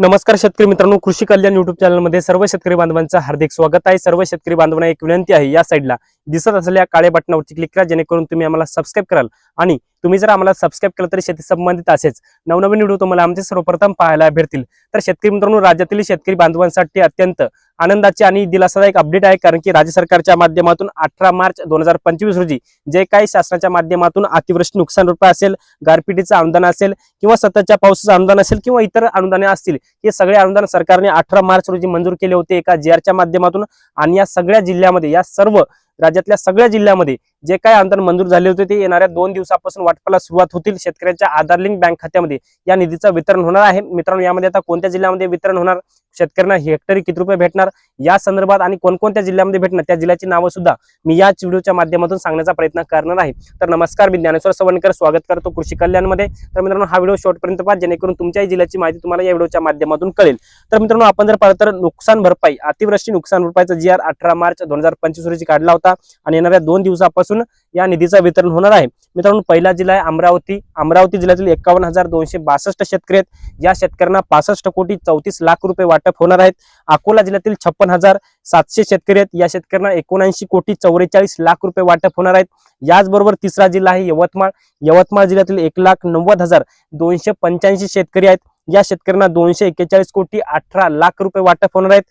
नमस्कार शेतकरी मित्रांनो कृषी कल्याण युट्यूब चॅनलमध्ये सर्व शेतकरी बांधवांचं हार्दिक स्वागत आहे. सर्व शेतकरी बांधवांना एक विनंती आहे या साईडला दिसत असलेल्या काळ्या बटनावरती क्लिक करा जेणेकरून तुम्ही आम्हाला सबस्क्राईब कराल. आणि तुम्ही जर आम्हाला सबस्क्राईब केलं तर शेती संबंधित असेच नवनवीन व्हिडिओ तुम्हाला आमचे सर्वप्रथम पाहायला भेटतील. तर शेतकरी मित्रांनो राज्यातील शेतकरी बांधवांसाठी अत्यंत आनंदाची आणि दिलासादायक अपडेट आहे कारण की राज्य सरकारच्या माध्यमातून अठरा मार्च दोन हजार पंचवीस रोजी जे काही शासनाच्या माध्यमातून अतिवृष्टी नुकसान रुपये असेल गारपिटीचं अनुदान असेल किंवा सततच्या पावसाचं अनुदान असेल किंवा इतर अनुदाने असतील हे सगळे अनुदान सरकारने अठरा मार्च रोजी मंजूर केले होते. एका जी माध्यमातून आणि या सगळ्या जिल्ह्यामध्ये या सर्व राज्यातल्या सगळ्या जिल्ह्यामध्ये जे काही अनुदान मंजूर झाले होते ते येणाऱ्या दोन दिवसापासून वाटपाला सुरुवात होतील शेतकऱ्यांच्या आधार लिंक बँक खात्यामध्ये. या निधीचं वितरण होणार आहे. मित्रांनो यामध्ये आता कोणत्या जिल्ह्यामध्ये वितरण होणार? शेतकऱ्यांना हेक्टरी किती रुपये भेटणार? या संदर्भात आणि कोणकोणत्या जिल्ह्यामध्ये भेटणार? त्या जिल्ह्याची नावं सुद्धा मी याच व्हिडिओच्या माध्यमातून सांगण्याचा प्रयत्न करणार आहे. तर नमस्कार मी ज्ञानेश्वर सवणकर. स्वागत करतो कृषी कल्याणमध्ये. तर मित्रांनो हा व्हिडिओ शॉर्टपर्यंत पाहा जेणेकरून तुमच्याही जिल्ह्याची माहिती तुम्हाला या व्हिडिओच्या माध्यमातून कळेल. तर मित्रांनो आपण जर पाहिलं तर नुकसान भरपाई अतिवृष्टी नुकसान भरपाईचा जी आर अठरा मार्च दोन हजार पंचवीस रोजी काढला होता आणि येणाऱ्या दोन दिवसापासून या निधीचं वितरण होणार आहे. मित्रांनो पहिला जिल्हा आहे अमरावती. अमरावती जिल्ह्यातील एकावन्न हजार दोनशे बासष्ट शेतकरी आहेत. या शेतकऱ्यांना पासष्ट कोटी चौतीस लाख रुपये वाटप होणार आहेत. अकोला जिल्ह्यातील छप्पन हजार सातशे शेतकरी आहेत. या शेतकऱ्यांना एकोणऐंशी कोटी चौवेचाळीस लाख रुपये वाटप होणार आहेत. याचबरोबर तिसरा जिल्हा आहे यवतमाळ. यवतमाळ जिल्ह्यातील एक लाख नव्वद हजार दोनशे पंच्याऐंशी शेतकरी आहेत. या शेतकऱ्यांना दोनशे एक्केचाळीस कोटी अठरा लाख रुपये वाटप होणार आहेत.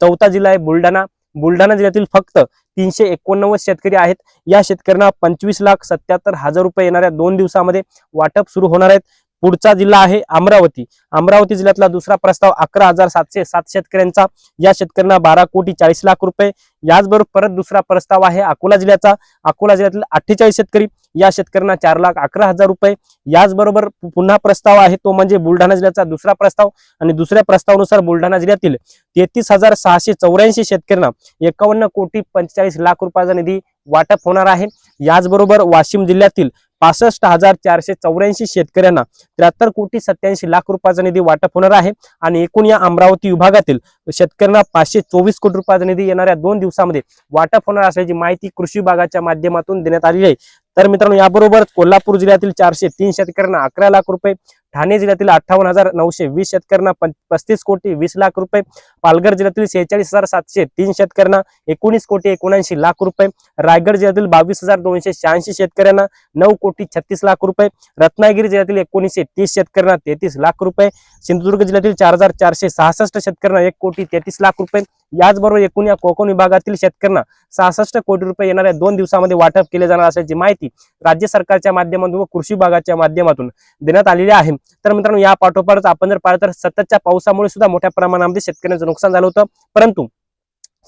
चौथा जिल्हा आहे बुलढाणा. बुलढाणा जिल्ह्यातील फक्त तीनशे एकोणनव्वद शेतकरी आहेत. या शेतकऱ्यांना पंचवीस लाख सत्याहत्तर हजार रुपये येणाऱ्या दोन दिवसामध्ये वाटप सुरू होणार आहेत. पुढचा जिल्हा आहे अमरावती. अमरावती जिल्ह्यातला दुसरा प्रस्ताव अकरा हजार सातशे सात शेतकऱ्यांचा. या शेतकऱ्यांना बारा कोटी चाळीस लाख रुपये. याचबरोबर परत दुसरा प्रस्ताव आहे अकोला जिल्ह्याचा. अकोला जिल्ह्यातील अठ्ठेचाळीस शेतकरी. या शेतकऱ्यांना चार लाख अकरा हजार रुपये. याचबरोबर पुन्हा प्रस्ताव आहे तो म्हणजे बुलढाणा जिल्ह्याचा दुसरा प्रस्ताव. आणि दुसऱ्या प्रस्तावानुसार बुलढाणा जिल्ह्यातील तेहतीस हजार सहाशे चौऱ्याऐंशी शेतकऱ्यांना एकावन्न कोटी पंचेचाळीस लाख रुपयाचा निधी वाटप होणार आहे. याचबरोबर वाशिम जिल्ह्यातील पासष्ट हजार चारशे चौऱ्याऐंशी शेतकऱ्यांना त्र्याहत्तर कोटी सत्याऐंशी लाख रुपयाचा निधी वाटप होणार आहे. आणि एकूण या अमरावती विभागातील शेतकऱ्यांना पाचशे चोवीस कोटी रुपयाचा निधी येणाऱ्या दोन दिवसामध्ये वाटप होणार असल्याची माहिती कृषी विभागाच्या माध्यमातून देण्यात आलेली आहे. तर मित्रांनो याबरोबर कोल्हापूर जिल्ह्यातील चारशे तीन शेतकऱ्यांना अकरा लाख रुपये ठाणे जिल्ह्यातील अठ्ठावन्न हजार नऊशे वीस शेतकऱ्यांना पस्तीस कोटी वीस लाख रुपये पालघर जिल्ह्यातील शेहेचाळीस हजार सातशे तीन शेतकऱ्यांना एकोणीस कोटी एकोणऐंशी लाख रुपये रायगड जिल्ह्यातील बावीस हजार दोनशे शहाऐंशी शेतकऱ्यांना नऊ कोटी छत्तीस लाख रुपये रत्नागिरी जिल्ह्यातील एकोणीसशे तीस शेतकऱ्यांना तेहतीस लाख रुपये सिंधुदुर्ग जिल्ह्यातील चार हजार चारशे सहासष्ट शेतकऱ्यांना एक कोटी तेहतीस लाख रुपये याचबरोबर एकूण या कोकण विभागातील शेतकऱ्यांना सहासष्ट कोटी रुपये येणाऱ्या दोन दिवसामध्ये वाटप केले जाणार असल्याची माहिती राज्य सरकारच्या माध्यमातून व कृषी विभागाच्या माध्यमातून देण्यात आलेली आहे. तर मित्रांनो या पाठोपाठच आपण जर पाहिलं तर सततच्या पावसामुळे सुद्धा मोठ्या प्रमाणामध्ये शेतकऱ्यांचं नुकसान झालं होतं. परंतु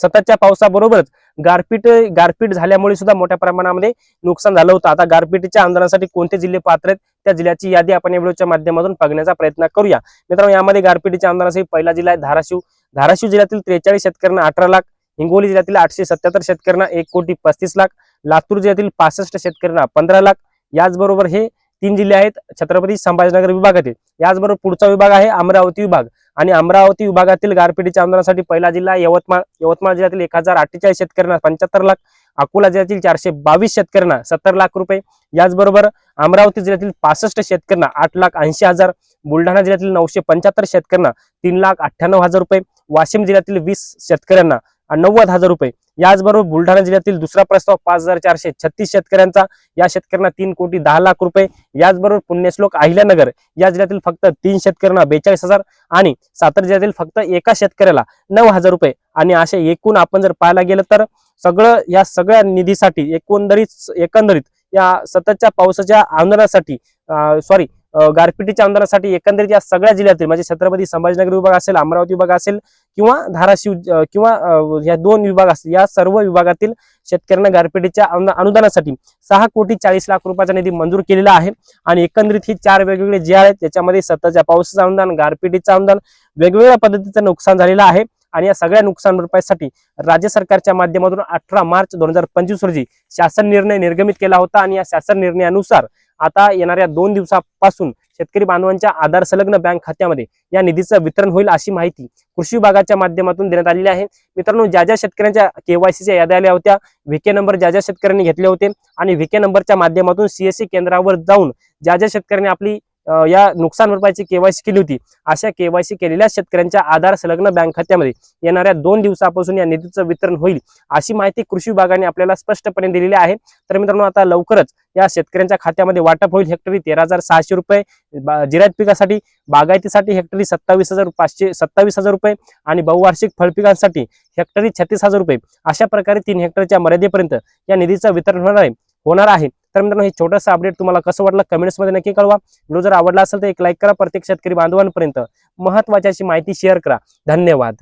सततच्या पावसाबरोबरच गारपीट गारपीट झाल्यामुळे सुद्धा मोठ्या प्रमाणामध्ये नुकसान झालं होतं. आता गारपीटच्या आंदोलनासाठी कोणते जिल्हे पात्र आहेत त्या जिल्ह्याची यादी आपण या व्हिडिओच्या माध्यमातून बघण्याचा प्रयत्न करूया. मित्रांनो यामध्ये गारपीटच्या आंदोलनासाठी पहिला जिल्हा आहे धाराशिव. धाराशिव जिल्ह्यातील त्रेचाळीस शेतकऱ्यांना अठरा लाख हिंगोली जिल्ह्यातील आठशे सत्याहत्तर शेतकऱ्यांना एक कोटी पस्तीस लाख लातूर जिल्ह्यातील पासष्ट शेतकऱ्यांना पंधरा लाख. याचबरोबर हे तीन जिल्हे आहेत छत्रपती संभाजीनगर विभागातील याचबरोबर पुढचा विभाग आहे अमरावती विभाग. आणि अमरावती विभागातील गारपिटीच्या आंदोलनासाठी पहिला जिल्हा यवतमाळ. यवतमाळ जिल्ह्यातील एक हजार अठ्ठेचाळीस शेतकऱ्यांना पंच्याहत्तर लाख अकोला जिल्ह्यातील चारशे बावीस शेतकऱ्यांना सत्तर लाख रुपये. याचबरोबर अमरावती जिल्ह्यातील पासष्ट शेतकऱ्यांना आठ लाख ऐंशी हजार बुलढाणा जिल्ह्यातील नऊशे पंच्याहत्तर शेतकऱ्यांना तीन लाख अठ्ठ्याण्णव हजार रुपये. वाशिम जिल्ह्यातील वीस शेतकऱ्यांना नव्वद हजार रुपये. याचबरोबर बुलढाणा जिल्ह्यातील दुसरा प्रस्ताव पाच हजार चारशे छत्तीस शेतकऱ्यांचा. या शेतकऱ्यांना तीन कोटी दहा लाख रुपये. याचबरोबर पुण्यश्लोक अहिल्यानगर या जिल्ह्यातील फक्त तीन शेतकऱ्यांना बेचाळीस हजार आणि सातारा जिल्ह्यातील फक्त एका शेतकऱ्याला नऊ हजार रुपये. आणि असे एकूण आपण जर पाहायला गेलं तर सगळं या सगळ्या निधीसाठी एकंदरीत एकंदरीत या सततच्या पावसाच्या आंदोलनासाठी सॉरी गारपिटीच्या आंदोलनासाठी एकंदरीत या सगळ्या जिल्ह्यातील म्हणजे छत्रपती संभाजीनगर विभाग असेल अमरावती विभाग असेल किंवा धाराशिव किंवा या दोन विभाग असतील या सर्व विभागातील शेतकऱ्यांना गारपिटीच्या अनुदानासाठी सहा कोटी चाळीस लाख रुपयाचा निधी मंजूर केलेला आहे. आणि एकंदरीत ही चार वेगवेगळे जे आहेत त्याच्यामध्ये सततच्या पावसाचं अनुदान गारपिटीचं अनुदान वेगवेगळ्या पद्धतीचं नुकसान झालेलं आहे. आणि या सगळ्या नुकसान भरपाईसाठी राज्य सरकारच्या माध्यमातून अठरा मार्च दोन हजार पंचवीस रोजी शासन निर्णय निर्गमित केला होता. आणि या शासन निर्णयानुसार आता येणाऱ्या दोन दिवसापासून शेतकरी बांधवांच्या आधार संलग्न बँक खात्यामध्ये या निधीचं वितरण होईल अशी माहिती कृषी विभागाच्या माध्यमातून देण्यात आलेली आहे. मित्रांनो ज्या ज्या शेतकऱ्यांच्या केवायसीच्या याद्या आल्या होत्या व्हीके नंबर ज्या ज्या शेतकऱ्यांनी घेतले होते आणि व्हीके नंबरच्या माध्यमातून सीएससी केंद्रावर जाऊन ज्या ज्या शेतकऱ्यांनी आपली या नुकसान भरपाईची केवायसी केली होती. अशा केवायसी केलेल्या शेतकऱ्यांच्या आधार संलग्न बँक खात्यामध्ये येणाऱ्या दोन दिवसापासून या निधीचं वितरण होईल अशी माहिती कृषी विभागाने आपल्याला स्पष्टपणे दिलेली आहे. तर मित्रांनो आता लवकरच या शेतकऱ्यांच्या खात्यामध्ये वाटप होईल हेक्टरी तेरा हजार सहाशे रुपये जिरायत पिकासाठी बागायतीसाठी हेक्टरी सत्तावीस हजार पाचशे सत्तावीस हजार रुपये आणि बहुवार्षिक फळपिकांसाठी हेक्टरी छत्तीस हजार रुपये. अशा प्रकारे तीन हेक्टरच्या मर्यादेपर्यंत या निधीचं वितरण होणार आहे होणार आहे. तर मित्रांनो हे छोटंसं अपडेट तुम्हाला कसं वाटलं कमेंट्समध्ये नक्की कळवा. व्हिडिओ जर आवडला असेल तर एक लाईक करा प्रत्येक शेतकरी बांधवांपर्यंत. महत्वाची अशी माहिती शेअर करा. धन्यवाद.